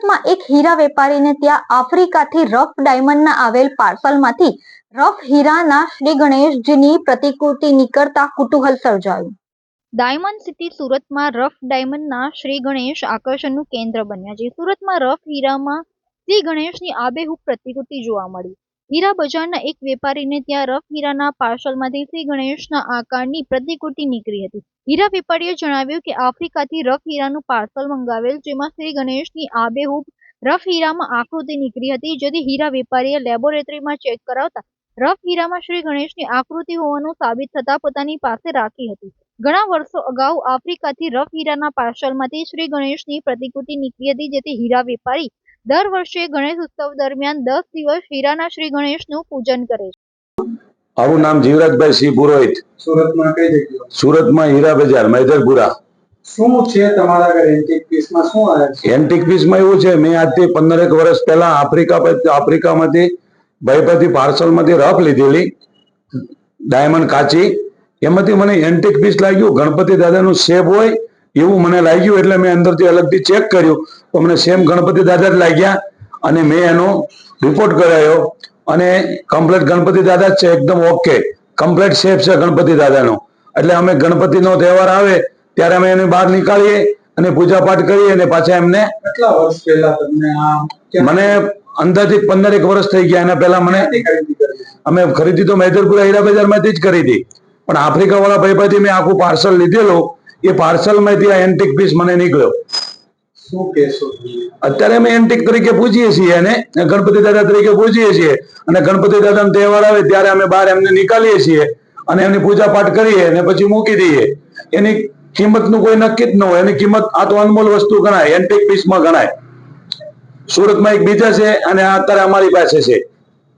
સુરતમાં એક હીરા વેપારીને ત્યાં આફ્રિકાથી રફ ડાયમંડના આવેલ પાર્સલમાંથી રફ હીરાના શ્રી ગણેશજીની પ્રતિકૃતિ નીકળતા કુતૂહલ સર્જાયું. ડાયમંડ સિટી સુરતમાં રફ ડાયમંડના શ્રી ગણેશ આકર્ષણનું કેન્દ્ર બન્યા છે. સુરતમાં રફ હીરામાં શ્રી ગણેશની આબેહૂબ પ્રતિકૃતિ જોવા મળી. હીરા બજારના એક વેપારીને ત્યાં રફ હીરાના પાર્સલમાંથી શ્રી ગણેશના આકારની પ્રતિકૃતિ નીકળી હતી. હીરા વેપારીએ જણાવ્યું કે આફ્રિકાથી રફ હીરાનું પાર્સલ મંગાવેલ, જેમાં શ્રી ગણેશની આબેહૂબ રફ હીરામાં આકૃતિ નીકળી હતી, જેથી હીરા વેપારીએ લેબોરેટરીમાં ચેક કરાવતા રફ હીરામાં શ્રી ગણેશની આકૃતિ હોવાનું સાબિત થતા પોતાની પાસે રાખી હતી. ઘણા વર્ષો અગાઉ આફ્રિકાથી રફ હીરાના પાર્સલમાંથી શ્રી ગણેશની પ્રતિકૃતિ નીકળી હતી, જેથી હીરા વેપારી દર વર્ષે ગણેશ ઉત્સવ દરમિયાન દસ દિવસ હીરાના શ્રી ગણેશનું પૂજન કરે છે. મારું નામ જીવરાજભાઈ સિંહ પુરોહિત. સુરતમાં કઈ જગ્યાએ? સુરતમાં હીરા બજાર મૈદરપુરા. શું છે તમારા ઘરે? એન્ટિક પીસમાં શું આવે છે? એન્ટિક પીસમાં એવું છે મેં આજથી પંદરેક વર્ષ પહેલા આફ્રિકા આફ્રિકામાંથી ભાઈપતિ પાર્સલમાંથી રફ લીધેલી ડાયમંડ કાચી. એમાંથી મને એન્ટિક પીસ લાગ્યું. ગણપતિ દાદાનું શેપ હોય એવું મને લાગ્યું એટલે મેં અંદરથી અલગથી ચેક કર્યું. તો મને સેમ ગણપતિ દાદા જ લાગ્યા અને મેં એનો રિપોર્ટ કરાયો અને કમ્પ્લેટ ગણપતિ દાદા જ છે એકદમ ઓકે કમ્પ્લેટ શેપ છે ગણપતિ દાદાનો. એટલે અમે ગણપતિનો તહેવાર આવે ત્યારે અમે એને બહાર નીકાળીએ અને પૂજા પાઠ કરીએ અને પાછા એમને કેટલા વર્ષ પહેલા તમને આ મને અંદાજિત પંદર એક વર્ષ થઈ ગયા. એના પહેલા મને ખરીદી અમે ખરીદી તો મૈદરપુરા હીરા બજારમાંથી જ કરી હતી પણ આફ્રિકા વાળા ભાઈ મેં આખું પાર્સલ લીધેલું એ પાર્સલમાંથી આ એન્ટિક પીસ મને નીકળ્યો. શું કહેશો અત્યારે અમે એન્ટિક તરીકે પૂજીએ છીએ અને ગણપતિ દાદા તરીકે પૂજીએ છીએ. અને ગણપતિ દાદાનો તહેવાર આવે ત્યારે અમે બહાર એમને નીકાળીએ છીએ અને એમની પૂજા પાઠ કરીએ અને પછી મૂકી દઈએ. એની કિંમતનું કોઈ નક્કી જ ન હોય. એની કિંમત આ તો અનમોલ વસ્તુ ગણાય એન્ટિક પીસમાં ગણાય. સુરતમાં એક બીજા છે અને આ અત્યારે અમારી પાસે છે.